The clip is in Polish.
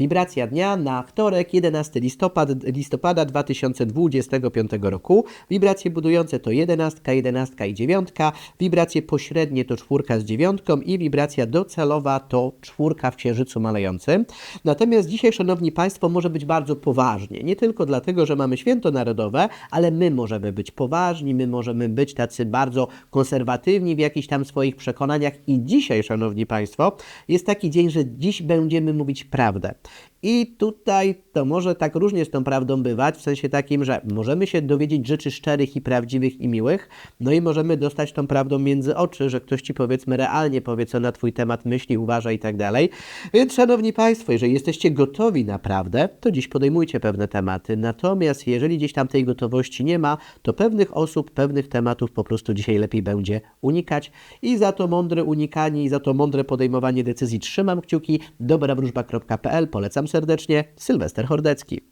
Wibracja dnia na wtorek, 11 listopad, listopada 2025 roku. Wibracje budujące to 11, 11 i 9. Wibracje pośrednie to czwórka z dziewiątką i wibracja docelowa to czwórka w księżycu malejącym. Natomiast dzisiaj, szanowni państwo, może być bardzo poważnie. Nie tylko dlatego, że mamy święto narodowe, ale my możemy być poważni, my możemy być tacy bardzo konserwatywni w jakichś tam swoich przekonaniach. I dzisiaj, szanowni państwo, jest taki dzień, że dziś będziemy mówić prawdę. I tutaj to może tak różnie z tą prawdą bywać, w sensie takim, że możemy się dowiedzieć rzeczy szczerych i prawdziwych i miłych, no i możemy dostać tą prawdą między oczy, że ktoś ci powiedzmy realnie powie, co na twój temat myśli, uważa i tak dalej. Więc szanowni państwo, jeżeli jesteście gotowi na prawdę, to dziś podejmujcie pewne tematy. Natomiast jeżeli gdzieś tam tej gotowości nie ma, to pewnych osób, pewnych tematów po prostu dzisiaj lepiej będzie unikać. I za to mądre unikanie i za to mądre podejmowanie decyzji trzymam kciuki. Dobrawróżba.pl polecam serdecznie. Sylwester Hordecki.